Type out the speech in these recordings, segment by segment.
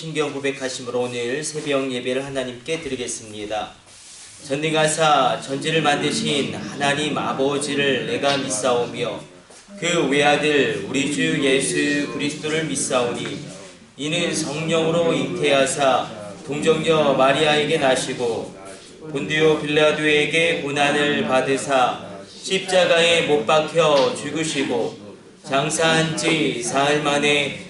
신경 고백하심으로 오늘 새벽 예배를 하나님께 드리겠습니다. 전능하사 전지를 만드신 하나님 아버지를 내가 믿사오며 그 외아들 우리 주 예수 그리스도를 믿사오니 이는 성령으로 잉태하사 동정녀 마리아에게 나시고 본디오 빌라도에게 고난을 받으사 십자가에 못 박혀 죽으시고 장사한 지 사흘 만에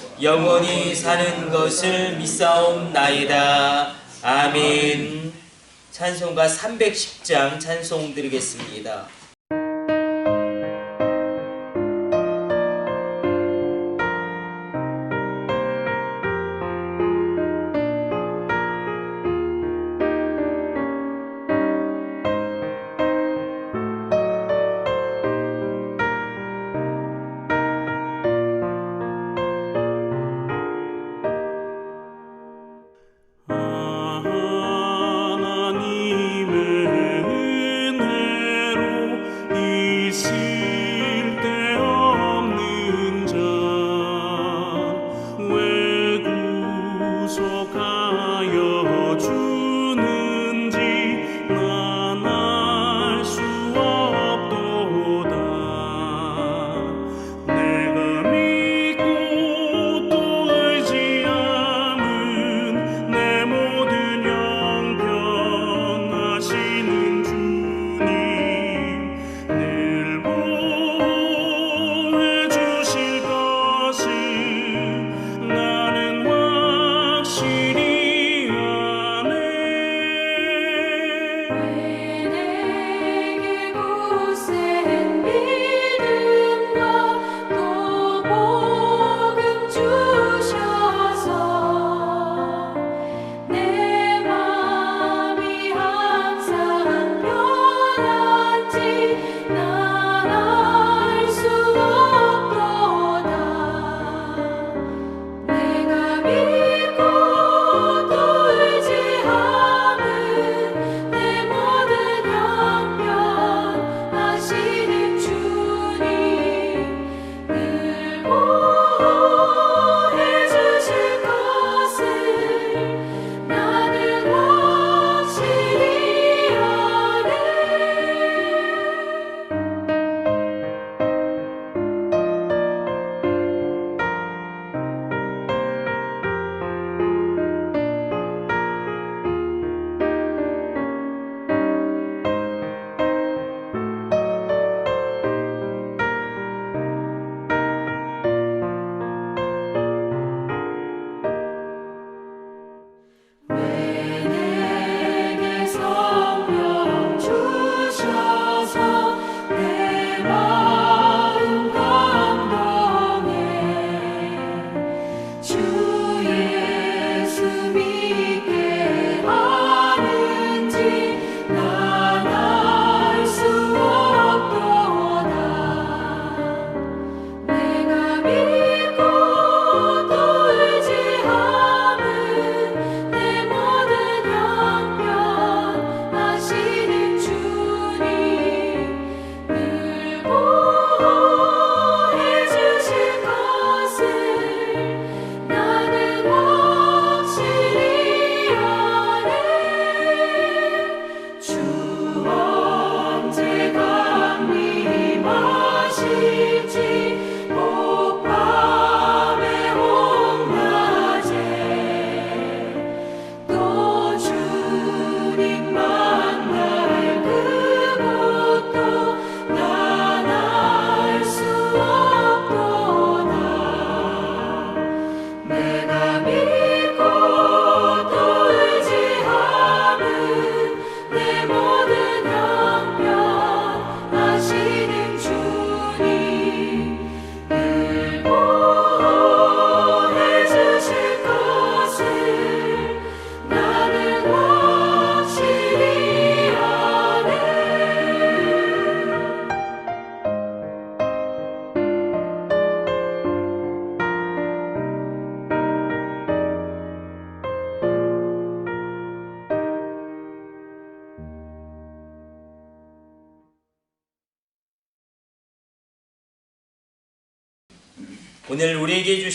영원히 사는 것을 믿사옵나이다. 아멘. 찬송가 310장 찬송 드리겠습니다.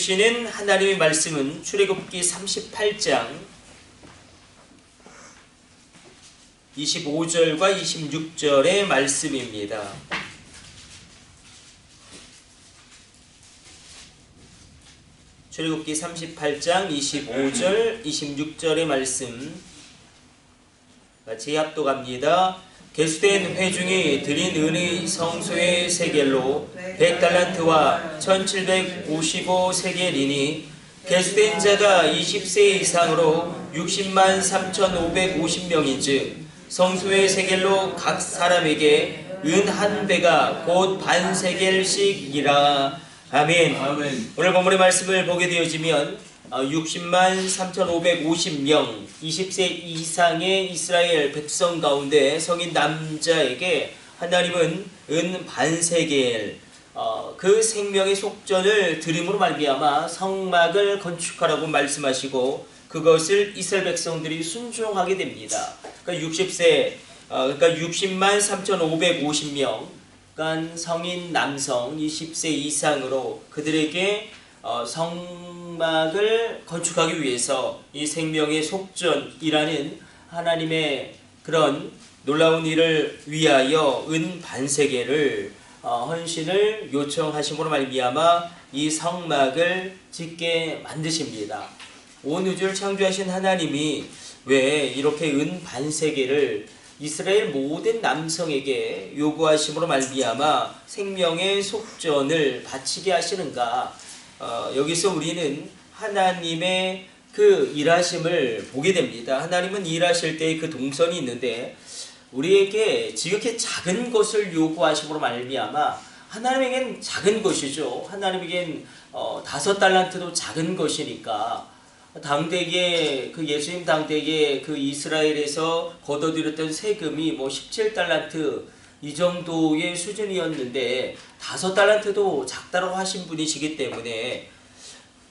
주시는 하나님의 말씀은 출애굽기 38장 25절과 26절의 말씀입니다. 출애굽기 38장 25절 26절의 말씀 같이 합독합니다. 개수된 회중이 드린 은의 성소의 세겔로 100달란트와 1755 세겔이니 개수된 자가 20세 이상으로 60만 3,550명인즉 성소의 세겔로 각 사람에게 은 한 배가 곧 반 세겔씩이라 아멘. 아멘. 오늘 본문의 말씀을 보게 되어지면 어, 60만 3,550명 20세 이상의 이스라엘 백성 가운데 성인 남자에게 하나님은 은 반세겔 어, 그 생명의 속전을 드림으로 말미암아 성막을 건축하라고 말씀하시고 그것을 이스라엘 백성들이 순종하게 됩니다. 그러니까 60세 어, 그러니까 60만 3,550명 그러니까 성인 남성 20세 이상으로 그들에게 어, 성막을 건축하기 위해서 이 생명의 속전이라는 하나님의 그런 놀라운 일을 위하여 은 반세계를 어, 헌신을 요청하심으로 말미암아 이 성막을 짓게 만드십니다. 온 우주를 창조하신 하나님이 왜 이렇게 은 반세계를 이스라엘 모든 남성에게 요구하심으로 말미암아 생명의 속전을 바치게 하시는가? 어, 여기서 우리는 하나님의 그 일하심을 보게 됩니다. 하나님은 일하실 때 그 동선이 있는데 우리에게 지극히 작은 것을 요구하심으로 말미암아 하나님에겐 작은 것이죠. 하나님에겐 어, 다섯 달란트도 작은 것이니까 당대에 그 예수님 당대에 그 이스라엘에서 걷어들였던 세금이 뭐 17달란트 이 정도의 수준이었는데 다섯 달란트도 작다라고 하신 분이시기 때문에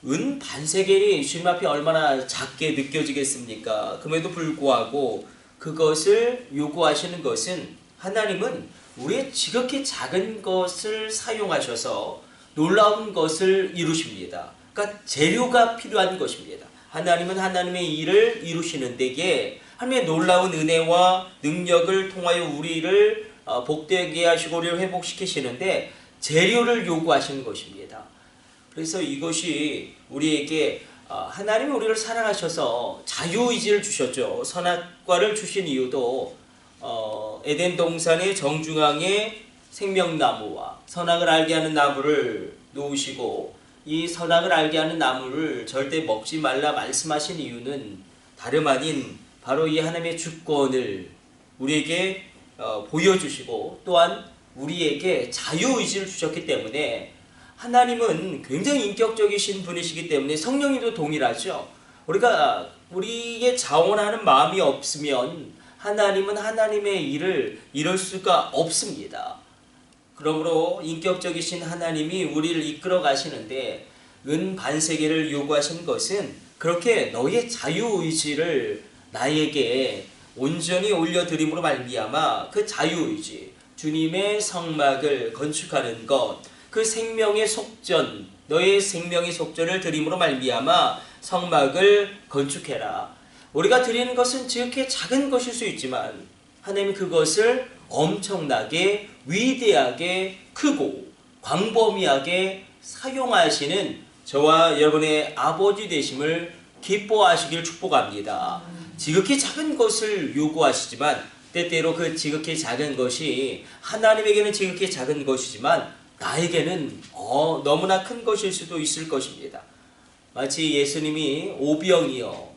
은 반세겔이 주님 앞에 얼마나 작게 느껴지겠습니까? 그럼에도 불구하고 그것을 요구하시는 것은 하나님은 우리의 지극히 작은 것을 사용하셔서 놀라운 것을 이루십니다. 그러니까 재료가 필요한 것입니다. 하나님은 하나님의 일을 이루시는 데에 하나님의 놀라운 은혜와 능력을 통하여 우리를 어, 복되게 하시고 우리를 회복시키시는데 재료를 요구하시는 것입니다. 그래서 이것이 우리에게 어, 하나님이 우리를 사랑하셔서 자유의지를 주셨죠. 선악과를 주신 이유도 어, 에덴 동산의 정중앙에 생명나무와 선악을 알게 하는 나무를 놓으시고 이 선악을 알게 하는 나무를 절대 먹지 말라 말씀하신 이유는 다름 아닌 바로 이 하나님의 주권을 우리에게 어, 보여주시고 또한 우리에게 자유의지를 주셨기 때문에 하나님은 굉장히 인격적이신 분이시기 때문에 성령님도 동일하죠. 우리가 우리의 자원하는 마음이 없으면 하나님은 하나님의 일을 이룰 수가 없습니다. 그러므로 인격적이신 하나님이 우리를 이끌어 가시는데 은 반세계를 요구하신 것은 그렇게 너의 자유의지를 나에게 온전히 올려드림으로 말미암아 그 자유의지 주님의 성막을 건축하는 것 그 생명의 속전 너의 생명의 속전을 드림으로 말미암아 성막을 건축해라 우리가 드리는 것은 지극히 작은 것일 수 있지만 하나님 그것을 엄청나게 위대하게 크고 광범위하게 사용하시는 저와 여러분의 아버지 되심을 기뻐하시길 축복합니다. 지극히 작은 것을 요구하시지만 때때로 그 지극히 작은 것이 하나님에게는 지극히 작은 것이지만 나에게는 어, 너무나 큰 것일 수도 있을 것입니다. 마치 예수님이 오병이요,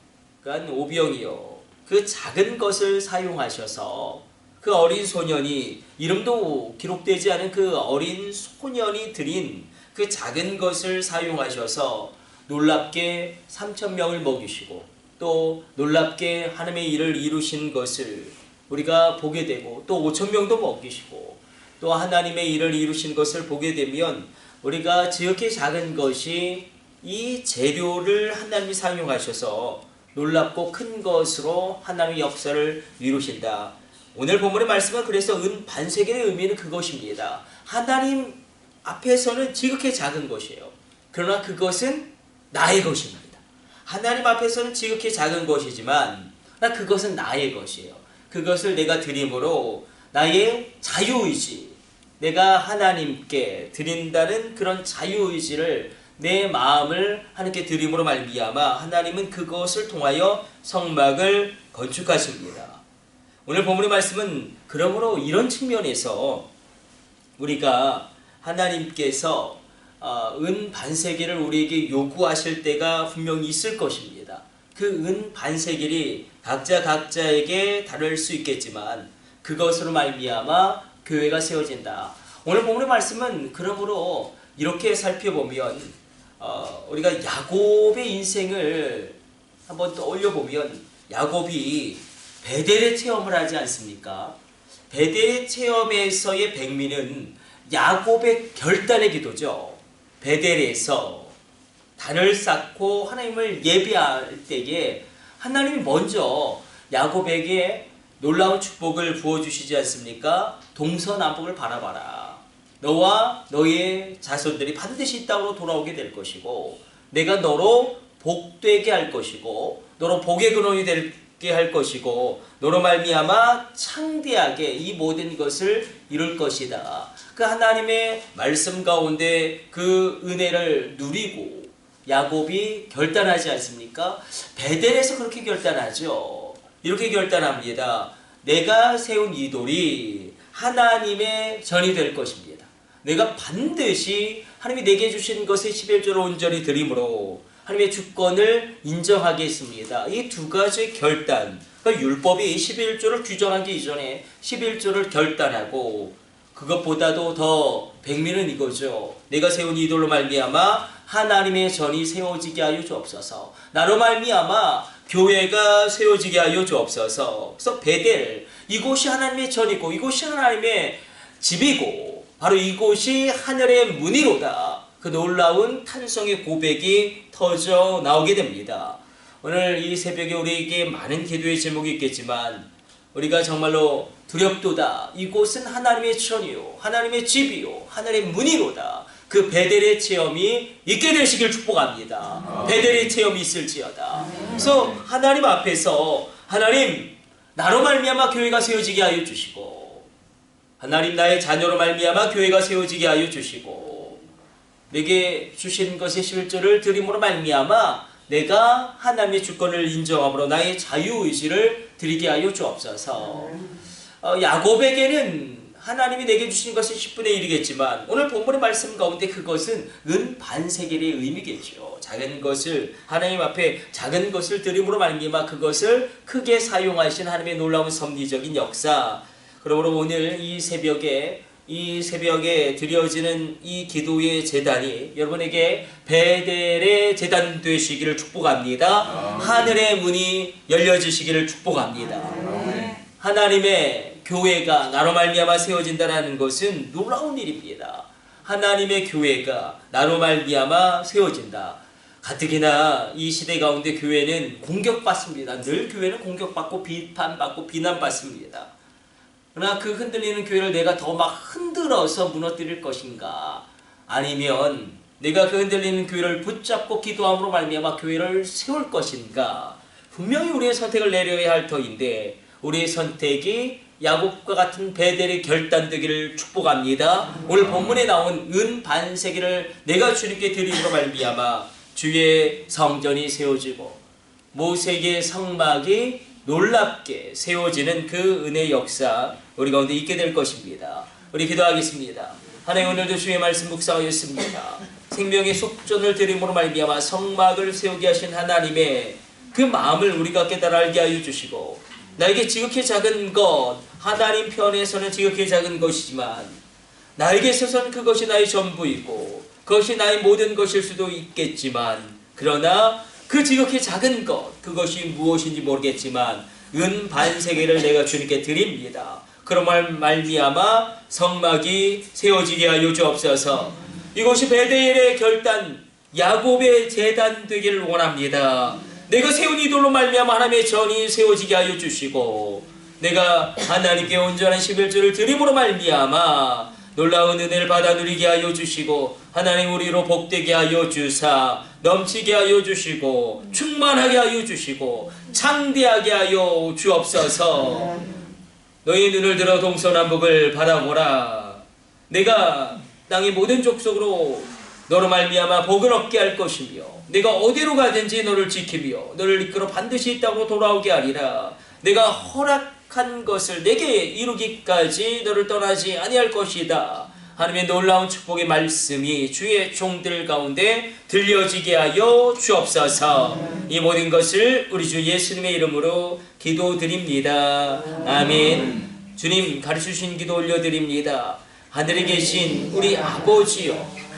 그러니까 오병이요, 그 작은 것을 사용하셔서 그 어린 소년이 이름도 기록되지 않은 그 어린 소년이 드린 그 작은 것을 사용하셔서 놀랍게 3천 명을 먹이시고 또 놀랍게 하나님의 일을 이루신 것을 우리가 보게 되고 또 5천 명도 먹이시고 또 하나님의 일을 이루신 것을 보게 되면 우리가 지극히 작은 것이 이 재료를 하나님이 사용하셔서 놀랍고 큰 것으로 하나님의 역사를 이루신다. 오늘 본문의 말씀은 그래서 은 반세겔의 의미는 그것입니다. 하나님 앞에서는 지극히 작은 것이에요. 그러나 그것은 나의 것입니다. 하나님 앞에서는 지극히 작은 것이지만 나 그것은 나의 것이에요. 그것을 내가 드림으로 나의 자유의지, 내가 하나님께 드린다는 그런 자유의지를 내 마음을 하나님께 드림으로 말미암아 하나님은 그것을 통하여 성막을 건축하십니다. 오늘 본문의 말씀은 그러므로 이런 측면에서 우리가 하나님께서 어, 은 반세기를 우리에게 요구하실 때가 분명히 있을 것입니다. 그 은 반세기를 각자 각자에게 다를 수 있겠지만 그것으로 말미암아 교회가 세워진다. 오늘 본문의 말씀은 그러므로 이렇게 살펴보면 어, 우리가 야곱의 인생을 한번 떠올려 보면 야곱이 베델의 체험을 하지 않습니까? 베델의 체험에서의 백미는 야곱의 결단의 기도죠. 베델에서 단을 쌓고 하나님을 예배할 때에 하나님이 먼저 야곱에게 놀라운 축복을 부어주시지 않습니까? 동서남북을 바라봐라. 너와 너의 자손들이 반드시 이 땅으로 돌아오게 될 것이고 내가 너로 복되게 할 것이고 너로 복의 근원이 되게 할 것이고 너로 말미암아 창대하게 이 모든 것을 이룰 것이다. 그 하나님의 말씀 가운데 그 은혜를 누리고 야곱이 결단하지 않습니까? 베델에서 그렇게 결단하죠. 이렇게 결단합니다. 내가 세운 이 돌이 하나님의 전이 될 것입니다. 내가 반드시 하나님이 내게 주신 것의 11조를 온전히 드림으로 하나님의 주권을 인정하겠습니다. 이 두 가지 결단, 그러니까 율법이 11조를 규정하기 이전에 11조를 결단하고 그것보다도 더 백미는 이거죠. 내가 세운 이돌로 말미암아 하나님의 전이 세워지게 하여 주옵소서. 나로 말미암아 교회가 세워지게 하여 주옵소서. 그래서 베델 이곳이 하나님의 전이고 이곳이 하나님의 집이고 바로 이곳이 하늘의 문이로다. 그 놀라운 탄성의 고백이 터져 나오게 됩니다. 오늘 이 새벽에 우리에게 많은 기도의 제목이 있겠지만 우리가 정말로 두렵도다. 이곳은 하나님의 천이요, 하나님의 집이요, 하나님의 문이로다. 그 베델의 체험이 있게 되시길 축복합니다. 베델의 체험이 있을지어다. 그래서 하나님 앞에서 하나님 나로 말미암아 교회가 세워지게 하여 주시고 하나님 나의 자녀로 말미암아 교회가 세워지게 하여 주시고 내게 주신 것의 실절을 드림으로 말미암아 내가 하나님의 주권을 인정함으로 나의 자유의지를 드리게 하여 주옵소서. 어, 야곱에게는 하나님이 내게 주신 것이 10분의 1이겠지만 오늘 본문의 말씀 가운데 그것은 은 반세겔의 의미겠죠. 작은 것을 하나님 앞에 작은 것을 드림으로 말미암아 그것을 크게 사용하신 하나님의 놀라운 섭리적인 역사. 그러므로 오늘 이 새벽에 이 새벽에 드려지는 이 기도의 재단이 여러분에게 베델의 재단 되시기를 축복합니다. 하늘의 문이 열려지시기를 축복합니다. 하나님의 교회가 나로 말미암아 세워진다라는 것은 놀라운 일입니다. 하나님의 교회가 나로 말미암아 세워진다. 가뜩이나 이 시대 가운데 교회는 공격받습니다. 늘 교회는 공격받고 비판받고 비난받습니다. 그러나 그 흔들리는 교회를 내가 더 막 흔들어서 무너뜨릴 것인가? 아니면 내가 그 흔들리는 교회를 붙잡고 기도함으로 말미암아 교회를 세울 것인가? 분명히 우리의 선택을 내려야 할 터인데 우리의 선택이 야곱과 같은 베델의 결단되기를 축복합니다. 오늘 본문에 나온 은 반세기를 내가 주님께 드림으로 말미암아 주의 성전이 세워지고 모세의 성막이 놀랍게 세워지는 그 은혜 역사 우리 가운데 있게 될 것입니다. 우리 기도하겠습니다. 하나님 오늘도 주의 말씀 묵상하였습니다. 생명의 속전을 드림으로 말미암아 성막을 세우게 하신 하나님의 그 마음을 우리가 깨달아 알게 하여 주시고 나에게 지극히 작은 것 하나님 편에서는 지극히 작은 것이지만 나에게 있어서는 그것이 나의 전부이고 그것이 나의 모든 것일 수도 있겠지만 그러나 그 지극히 작은 것 그것이 무엇인지 모르겠지만 은 반세계를 내가 주님께 드립니다. 그런 말 말미암아 성막이 세워지게 하여 주옵소서. 이것이 베델의 결단 야곱의 재단 되기를 원합니다. 내가 세운 이돌로 말미암아 하나님의 전이 세워지게 하여 주시고 내가 하나님께 온전한 11조를 드림으로 말미암아 놀라운 은혜를 받아 누리게 하여 주시고 하나님 우리로 복되게 하여 주사 넘치게 하여 주시고 충만하게 하여 주시고 창대하게 하여 주옵소서. 너희 눈을 들어 동서남북을 바라보라. 내가 땅의 모든 족속으로 너로 말미암아 복을 얻게 할 것이며 내가 어디로 가든지 너를 지키며 너를 이끌어 반드시 이 땅으로 돌아오게 하리라. 내가 허락한 것을 내게 이루기까지 너를 떠나지 아니할 것이다. 하나님의 놀라운 축복의 말씀이 주의 종들 가운데 들려지게 하여 주옵소서. 이 모든 것을 우리 주 예수님의 이름으로 기도드립니다. 아멘. 주님 가르치신 기도 올려드립니다. 하늘에 계신 우리 아버지여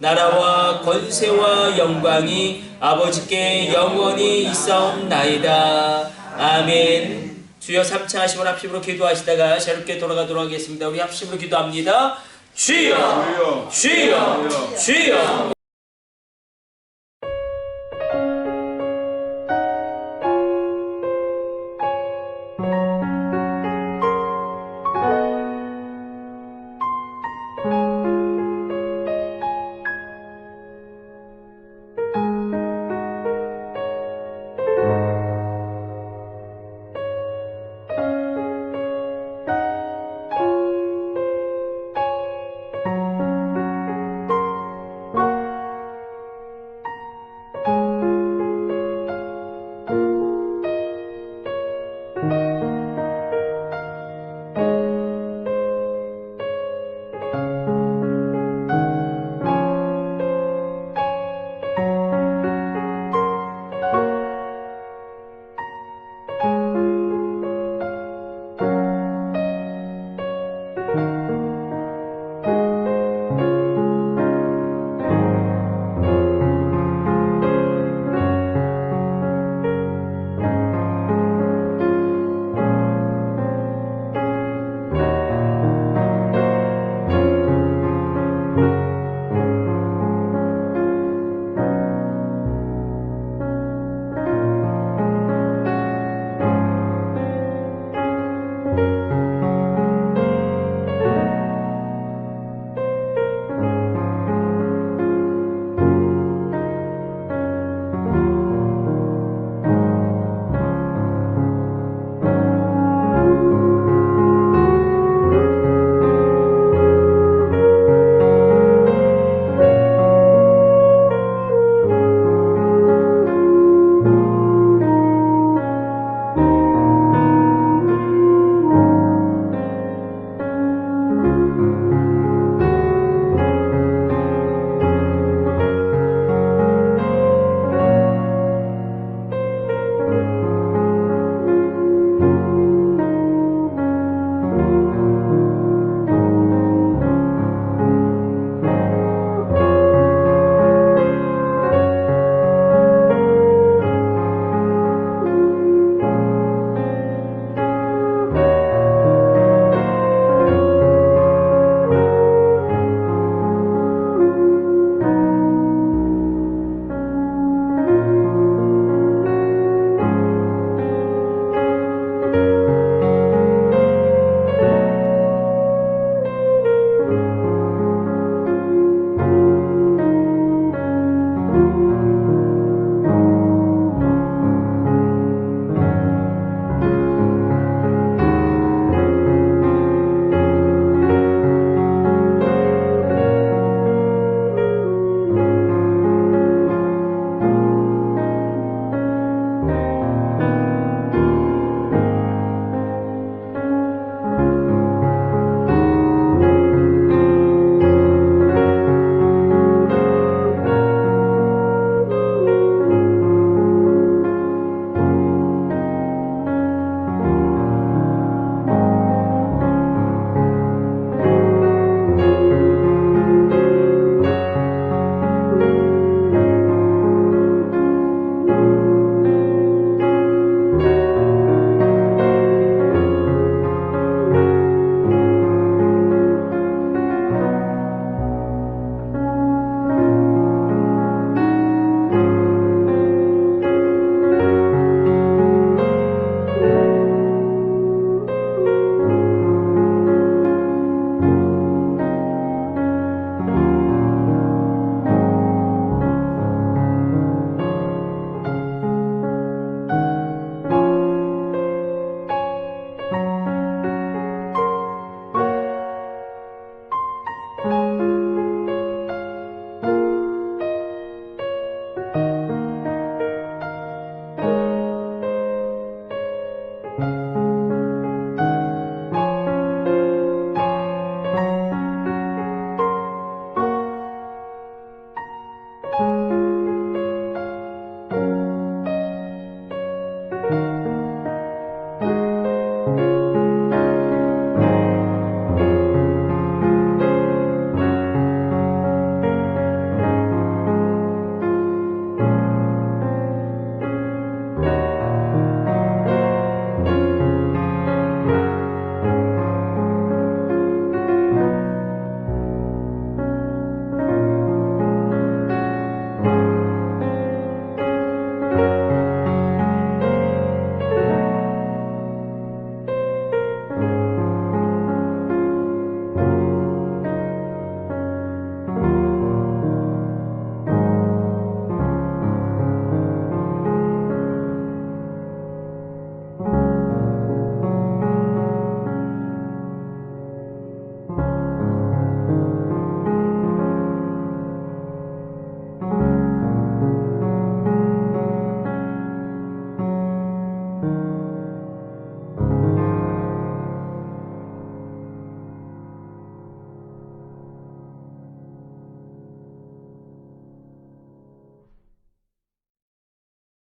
나라와 권세와 영광이 아버지께 영원히 있사옵나이다. 아멘. 주여 3차 하심을 합심으로 기도하시다가 새롭게 돌아가도록 하겠습니다. 우리 합심으로 기도합니다. 주여! 주여! 주여! 주여. 주여. 주여.